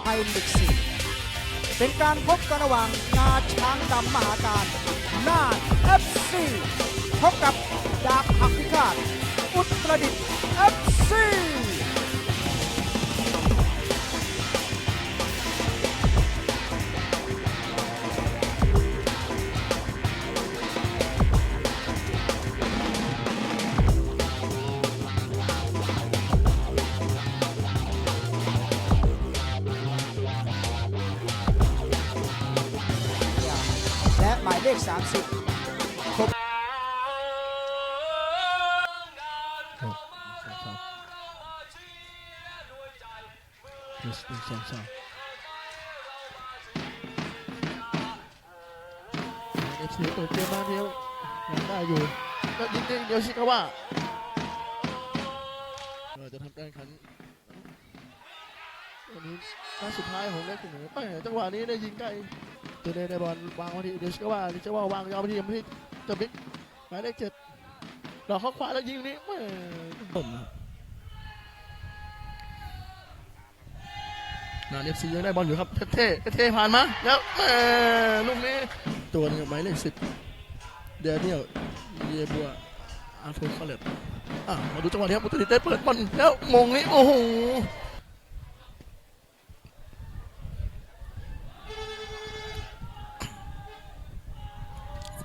ไทยลิกซี่เป็นการพบกันระหว่างนาช้างดำมหาการายเลข 30ครบหนึ่งสองสามเอฟซีเปิดเกมมาเดียวยังได้อยู่ก็ยิงเดียวชิคาว่าเราจะทำการแข่งขันวันนี้นัดสุดท้ายของเล็กหนูไปจังหวะนี้ได้ยิงไกล เจเดได้บอลวางมาที่เดียวชิคาว่าเดียวชิคาว่าวางยาวไปที่มาที่จะบิ๊กหมายเลขเจ็ดดอกเข้าขวาแล้วยิงนี้แม่ผมนะครับนาเอฟซียังได้บอลอยู่ครับเท่เท่ผ่านมาแล้วแม่ลูกนี้ตัวนี้หมายเลขสิบเดนิเอลเดียบัวอาร์โทคอลเลตอะมาดูจังหวะนี้ครับอุตรดิได้เปิดบอลแล้วมงนี้โอ้โห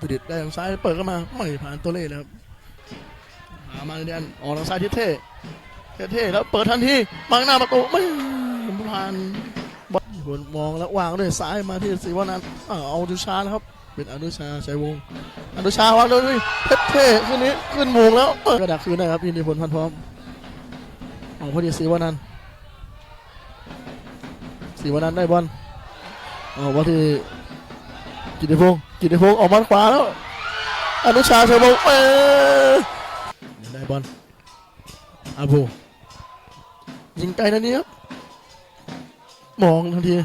อุตรดิตได้ทางซ้ายเปิดเข้ามาไม่ผ่านตัวเล่แล้วครับหามาเดียนออกทางซ้ายเท่เท่แล้วเปิดทันทีบังหน้าประตูไม่ผ่านบอลบนมองแล้ววางด้วยซ้ายมาที่สีวานันท์อ่าเอาอนุชานะครับ เป็นอนุชาชัยวงศ์อนุชาวางเลยเพชรเท่ขึ้นนี้ขึ้นวงแล้วเปิดกระดักคืนนะครับอินดีผลพันพร้อมของพอดีสีวานันสีวานันได้บอลเอาว่าที่ กิติพงศ์กิติพงศ์ออกมาขวาแล้ว อนุชาเชัยวงศ์เออได้บอลอาบูยิงไกลนะนี้ครับมองทันที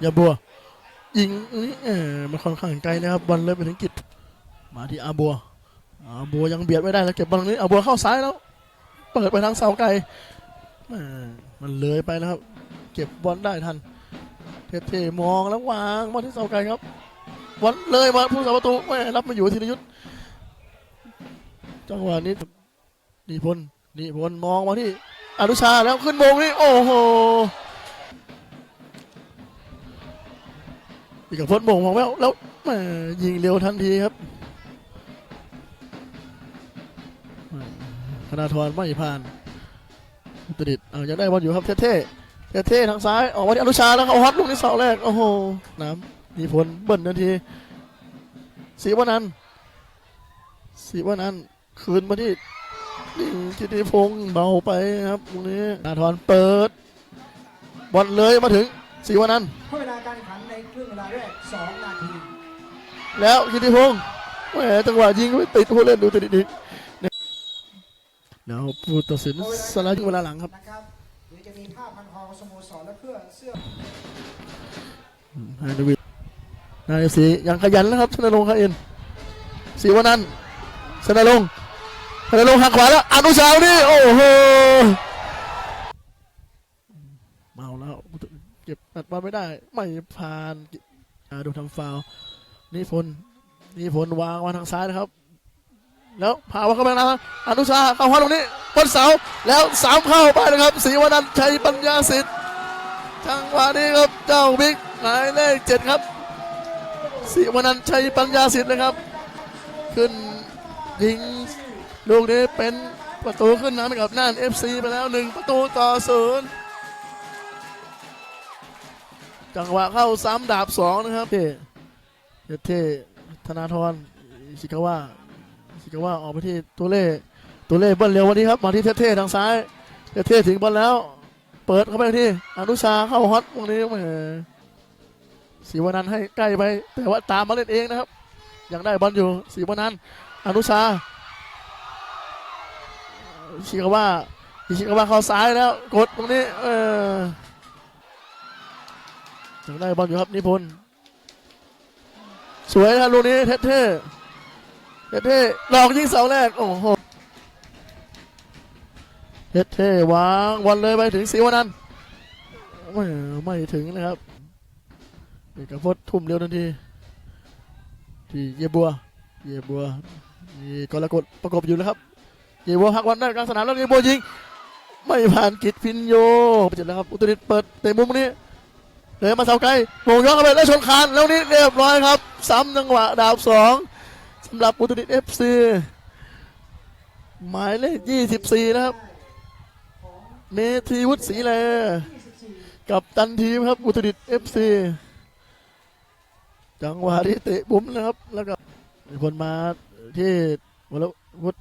อย่าบัว ยิงนี่เออมันค่อนข้างไกลนะครับบอลเลยไปถึงกิจมาที่อาบัวอาบัวยังเบียดไม่ได้แล้วเก็บบอลนี้อาบัวเข้าซ้ายแล้ว เปิดไปทางเสาไกลม่มันเลยไปแล้วครับ ก็บบอลได้ทัน เท่ๆมองแล้ววางบอลที่เสาไกลครับบอลเลยมาผู้สาประตูแม่รับมาอยู่ธีรยุทธจังหวะนี้นิพนธ์นิพนธ์มองมาที่อนุชาแล้วขึ้นมงนี่โอ้โหอีกกับพจน์มงมองแล้วแล้วแหมยิงเร็วทันทีครับธนาธรไม่ผ่านอุตรดิตเอายังได้บอลอยู่ครับเท่ๆ เท่ๆทางซ้ายออกมาที่อนุชาแล้วเอาฮอตลูกนี้เสาแรกโอ้โหน้ำนิพนธ์เบิ้ลทันทีศรีวนันท์ศรีวนันท์คืนมาที่นี่กิติพงศ์เบาไปครับตรงนี้นาธรเปิดบอลเลยมาถึงสีวานันท์เวลาการแข่งขันในครึ่งเวลาแรก2นาทีแล้วกิติพงศ์แหมจังหวะยิงไม่ติดผู้เล่นดูติดดิเนี่ยเดี๋ยวผู้ตัดสินสไลด์เวลาหลังครับ จะมีภาพันคอสโมสรและเพื่อเสื้อฮานวิทนายสียังขยันนะครับชนรงค์คาเอ็นสีวานันชนรงค์ชนรงค์หักขวาแล้วอนุชาวนี่โอ้โหเมาแล้วเก็บตัดบอลไม่ได้ ไม่ผ่านอ่าดูทำฟาวล์นี่พลนี่พลวางมาทางซ้ายนะครับ แล้วพาวาเข้าไปนะอนุชาเข้าฮอตตรงนี้บนเสาแล้วสามเข้าไปนะครับศรีวนันท์ชัยปัญญาสิทธิ์จังหวะนี้ครับเจ้าบิ๊กหมายเลขเจ็ดครับศรีวนันท์ชัยปัญญาสิทธิ์นะครับ ขึ้นยิงลูกนี้เป็นประตูขึ้นนำให้กับน่านเอฟซีไปแล้วหนึ่งประตูต่อศูนย์จังหวะเข้าซ้ำดาบสองนะครับเท่เท่ธนาธรชิคาว่า สิกาว่าออกไปที่ตัวเล่ตัวเล่เบิ้ลเร็ววันนี้ครับมาที่เท่ๆทางซ้ายเท่ๆถึงบอลแล้ว เปิดเข้าไปที่อนุชาเข้าฮอตวันนี้แหมศรีวนันให้ใกล้ไป แต่ว่าตามมาเล่นเองนะครับ ยังได้บอลอยู่ศรีวนันอนุชาชิคาว่าชิคาว่าเข้าซ้ายแล้วกดตรงนี้ เออยังได้บอลอยู่ครับนิพนธ์สวยครับลูกนี้เท่ เท่เท่เท่ๆหลอกยิงเสาแรก โอ้โหเท่เท่วางบอลเลยไปถึงสีวนันไม่ไม่ถึงนะครับเอกพจน์ทุ่มเร็วทันที ที่เยบัว เยบัวมีกรกฎประกบอยู่แล้วครับ เยบัวหักวันได้กลางสนามแล้วเยบัวยิง ไม่ผ่านกิจพินโยไปเจ็บแล้วครับ อุตริตเปิดเตะมุมนี้เลยมาเสาไกลโมงย้อนเข้าไปแล้วชนคานแล้วนี่เรียบร้อยครับ ซ้ำจังหวะดาวสอง สำหรับอุตรดิตเอฟซีหมายเลข 24 นะครับ เมธีวุฒิศรีแลกับตันทีมครับ อุตรดิตเอฟซีจังหวะที่เตะบุ้มนะครับ แล้วก็คนมาที่วรวุฒิ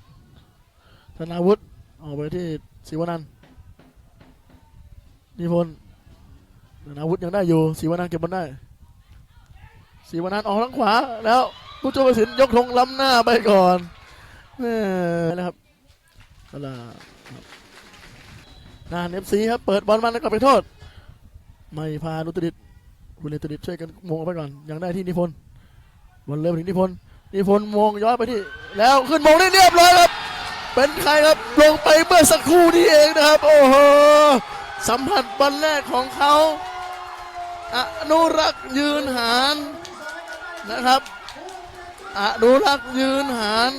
ธนาวุฒิออกไปที่ศิวนันนิพนธ์ธนาวุฒิยังได้อยู่ศิวนันท์เก็บบอลได้ศิวนันท์ออกทางขวาแล้ว ผู้ช่วยประสินยกธงล้ำหน้าไปก่อนแม่นะครับเอาล่ะครับนานเอฟซีครับ เปิดบอลมาแล้วก็ไปโทษ ไม่พานุตรดิตคุณเลตุดิตช่วยกันมงออกไปก่อน ยังได้ที่นิพนธ์บอลเร็วถึงนิพนธ์นิพนธ์มงย้อนไปที่ แล้วขึ้นมงได้เรียบร้อยครับ เป็นใครครับลงไปเมื่อสักครู่นี้เองนะครับ โอ้โหสัมผัสบอลแรกของเขาอนุรักษ์ยืนหารนะครับ อนุรักษ์ยืนหาร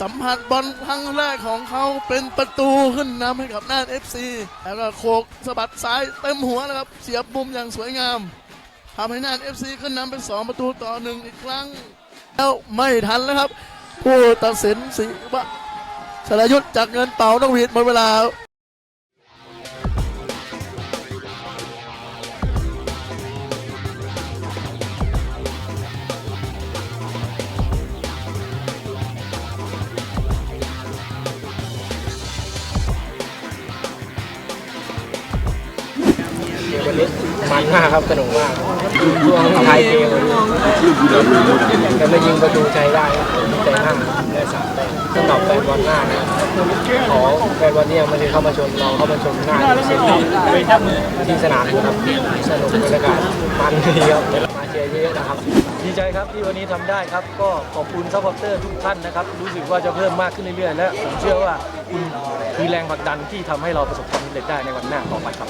สัมผัสบอลครั้งแรกของเขาเป็นประตูขึ้นนำให้กับน่านเอฟซีแล้วก็โคกสะบัดซ้ายเต็มหัวนะครับ เสียบมุมอย่างสวยงามทำให้น่านเอฟซีขึ้นนำเป็น2ประตูต่อหนึ่งอีกครั้ง แล้วไม่ทันแล้วครับ ผู้ตัดสินสีวะชลยุทธจากเงินเป่านกหวีดหมดเวลา มวันนี้มันมากครับสนุกมากช่วงท้ายเกมแต่มายิงประตูชัยได้ครับใจหน้าได้สามแต้มสำหรับแฟนบอลหน้านะขอแฟนบอลเนี่ยไมันเข้ามาชมเราเข้ามาชมหน้าที่เซ็นที่สนามครับสนุกบรรยากาศมันดีครับมาเชียร์เยอะๆนะครับดีใจครับที่วันนี้ทำได้ครับ ก็ขอบคุณซัพพอร์เตอร์ทุกท่านนะครับ รู้สึกว่าจะเพิ่มมากขึ้นเรื่อยๆ และผมเชื่อว่าคุณคือแรงผลักดันที่ทำให้เราประสบความสำเร็จได้ในวันหน้าต่อไปครับ